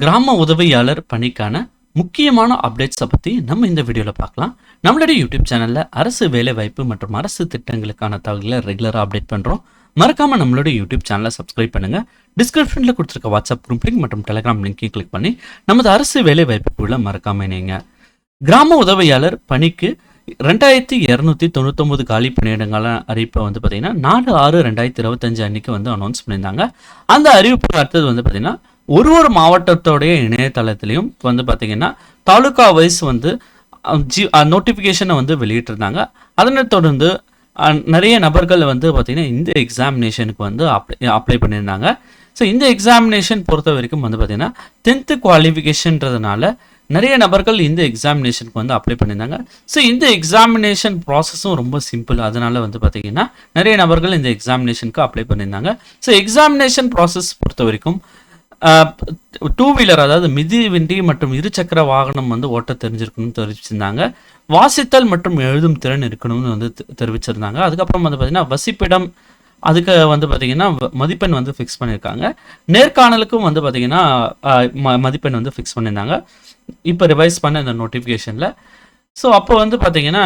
கிராம உதவியாளர் பணிக்கான முக்கியமான அப்டேட்ஸை பற்றி நம்ம இந்த வீடியோவில் பார்க்கலாம். நம்மளுடைய யூடியூப் சேனலில் அரசு வேலைவாய்ப்பு மற்றும் அரசு திட்டங்களுக்கான தகவல்களை ரெகுலராக அப்டேட் பண்ணுறோம் மறக்காமல் நம்மளுடைய யூடியூப் சேனலை சப்ஸ்கிரைப் பண்ணுங்கள் டிஸ்கிரிப்ஷனில் கொடுத்துருக்க வாட்ஸ்அப் குரூப் லிங்க் மற்றும் டெலிகிராம் லிங்க்கையும் கிளிக் பண்ணி நமது அரசு வேலைவாய்ப்புக்குள்ள மறக்காமல் இணைங்க. கிராம உதவியாளர் பணிக்கு ரெண்டாயிரத்தி இரநூத்தி தொண்ணூத்தொம்பது காலி பணியிடங்கள அறிவிப்பை வந்து பார்த்தீங்கன்னா நாலு ஆறு ரெண்டாயிரத்தி இருபத்தஞ்சு அன்னைக்கு வந்து அனௌன்ஸ் பண்ணியிருந்தாங்க. அந்த அறிவிப்பு அடுத்தது வந்து பார்த்தீங்கன்னா ஒரு ஒரு மாவட்டத்தோடைய இணையதளத்திலையும் வந்து பார்த்திங்கன்னா தாலுகா வைஸ் வந்து ஜி நோட்டிஃபிகேஷனை வந்து வெளியிட்டிருந்தாங்க. அதனைத் தொடர்ந்து நிறைய நபர்கள் வந்து பார்த்திங்கன்னா இந்த எக்ஸாமினேஷனுக்கு வந்து அப்ளை அப்ளை பண்ணியிருந்தாங்க. ஸோ இந்த எக்ஸாமினேஷன் பொறுத்த வரைக்கும் வந்து பார்த்தீங்கன்னா டென்த்து குவாலிஃபிகேஷன்றதுனால நிறைய நபர்கள் இந்த எக்ஸாமினேஷனுக்கு வந்து அப்ளை பண்ணியிருந்தாங்க. ஸோ இந்த எக்ஸாமினேஷன் ப்ராசஸும் ரொம்ப சிம்பிள் அதனால் வந்து பார்த்திங்கன்னா நிறைய நபர்கள் இந்த எக்ஸாமினேஷனுக்கு அப்ளை பண்ணியிருந்தாங்க. ஸோ எக்ஸாமினேஷன் ப்ராசஸ் பொறுத்த வரைக்கும் டூ வீலர் அதாவது மிதிவண்டி மற்றும் இருசக்கர வாகனம் வந்து ஓட்ட தெரிஞ்சிருக்கணும்னு தெரிவிச்சிருந்தாங்க. வாசித்தல் மற்றும் எழுதும் திறன் இருக்கணும்னு வந்து தெ- தெரிவிச்சிருந்தாங்க. அதுக்கப்புறம் வந்து பார்த்தீங்கன்னா வசிப்பிடம் அதுக்கு வந்து பார்த்தீங்கன்னா மதிப்பெண் வந்து ஃபிக்ஸ் பண்ணியிருக்காங்க நேர்காணலுக்கும் வந்து பார்த்தீங்கன்னா ம- மதிப்பெண் வந்து ஃபிக்ஸ் பண்ணியிருந்தாங்க இப்போ ரிவைஸ் பண்ண இந்த நோட்டிஃபிகேஷனில் ஸோ அப்போ வந்து பார்த்தீங்கன்னா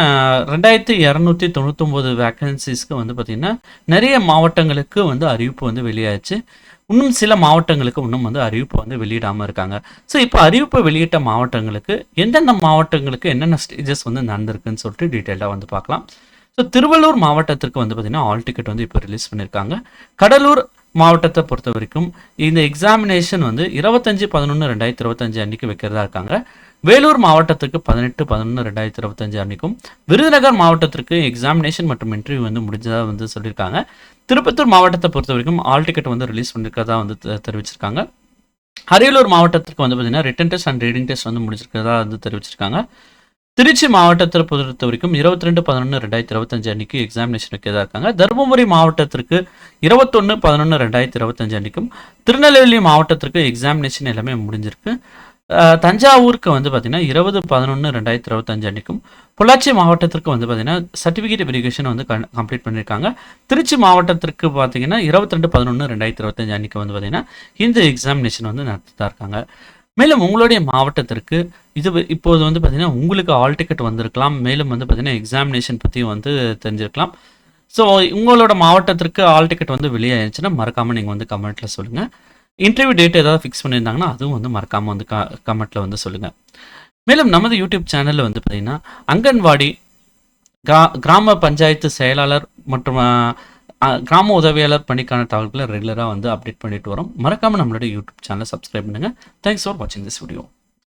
ரெண்டாயிரத்தி இரநூத்தி தொண்ணூத்தொம்பது வேக்கன்சிஸ்க்கு வந்து பார்த்தீங்கன்னா நிறைய மாவட்டங்களுக்கு வந்து அறிவிப்பு வந்து வெளியாச்சு இன்னும் சில மாவட்டங்களுக்கு இன்னும் வந்து அறிவிப்பு வந்து வெளியிடாமல் இருக்காங்க. ஸோ இப்போ அறிவிப்பு வெளியிட்ட மாவட்டங்களுக்கு எந்தெந்த மாவட்டங்களுக்கு என்னென்ன ஸ்டேஜஸ் வந்து நடந்திருக்குன்னு சொல்லிட்டு டீட்டெயிலாக வந்து பார்க்கலாம். ஸோ திருவள்ளூர் மாவட்டத்திற்கு வந்து பார்த்தீங்கன்னா ஆல் டிக்கெட் வந்து இப்போ ரிலீஸ் பண்ணியிருக்காங்க கடலூர் மாவட்டத்தை பொறுத்த வரைக்கும் இந்த எக்ஸாமினேஷன் வந்து இருபத்தஞ்சி பதினொன்று ரெண்டாயிரத்தி இருபத்தஞ்சு அன்னைக்கு வைக்கிறதா இருக்காங்க. வேலூர் மாவட்டத்துக்கு பதினெட்டு பதினொன்று ரெண்டாயிரத்தி இருபத்தஞ்சு அன்னைக்கும் விருதுநகர் மாவட்டத்திற்கு எக்ஸாமினேஷன் மற்றும் இன்டர்வியூ வந்து முடிஞ்சதாக வந்து சொல்லியிருக்காங்க. திருப்பத்தூர் மாவட்டத்தை பொறுத்த வரைக்கும் ஆல் டிக்கெட் வந்து ரிலீஸ் பண்ணியிருக்கிறதா வந்து தெரிவிச்சிருக்காங்க. அரியலூர் மாவட்டத்திற்கு வந்து பார்த்தீங்கன்னா written test and reading test வந்து முடிச்சிருக்கிறதா வந்து தெரிவிச்சிருக்காங்க. திருச்சி மாவட்டத்தை பொறுத்த வரைக்கும் இருபத்தி ரெண்டு பதினொன்று ரெண்டாயிரத்தி இருபத்தஞ்சு அன்னைக்கு எக்ஸாமினேஷன் வைக்கிறதா இருக்காங்க. தருமபுரி மாவட்டத்திற்கு இருபத்தொன்று பதினொன்று ரெண்டாயிரத்தி இருபத்தஞ்சு அன்னைக்கும் திருநெல்வேலி மாவட்டத்திற்கு எக்ஸாமினேஷன் எல்லாமே முடிஞ்சிருக்கு. தஞ்சாவூருக்கு வந்து பார்த்திங்கன்னா இருபது பதினொன்று ரெண்டாயிரத்தி இருபத்தஞ்சு அன்றைக்கும் பொள்ளாச்சி மாவட்டத்திற்கு வந்து பார்த்தீங்கன்னா சர்டிஃபிகேட் வெரிஃபிகேஷன் வந்து கம்ப்ளீட் பண்ணியிருக்காங்க திருச்சி மாவட்டத்திற்கு பார்த்தீங்கன்னா இருபத்தி ரெண்டு பதினொன்று ரெண்டாயிரத்தி இருபத்தஞ்சு அன்றைக்கு வந்து பார்த்திங்கன்னா இந்த எக்ஸாமினேஷன் வந்து நடத்திட்டு இருக்காங்க. மேலும் உங்களுடைய மாவட்டத்திற்கு இது இப்போது வந்து பார்த்திங்கன்னா உங்களுக்கு ஆல் டிக்கெட் வந்திருக்கலாம். மேலும் வந்து பார்த்திங்கன்னா எக்ஸாமினேஷன் பற்றி வந்து தெரிஞ்சிருக்கலாம். ஸோ உங்களோட மாவட்டத்திற்கு ஆல் டிக்கெட் வந்து வெளியாயிருச்சுன்னா மறக்காமல் நீங்கள் வந்து கமெண்ட்டில் சொல்லுங்கள் இன்டர்வியூ டேட் ஏதாவது ஃபிக்ஸ் பண்ணியிருந்தாங்கன்னா அதுவும் வந்து மறக்காமல் வந்து க கமெண்ட்டில் வந்து சொல்லுங்கள் மேலும் நமது யூடியூப் சேனலில் வந்து பார்த்திங்கன்னா அங்கன்வாடி கிரா கிராம பஞ்சாயத்து செயலாளர் மற்றும் கிராம உதவியாளர் பணிக்கான தகவல்களை ரெகுலராக வந்து அப்டேட் பண்ணிட்டு வரோம். மறக்காமல் நம்மளுடைய யூடியூப் சேனலை சப்ஸ்கிரைப் பண்ணுங்கள் தேங்க்ஸ் ஃபார் வாட்சிங் திஸ் வீடியோ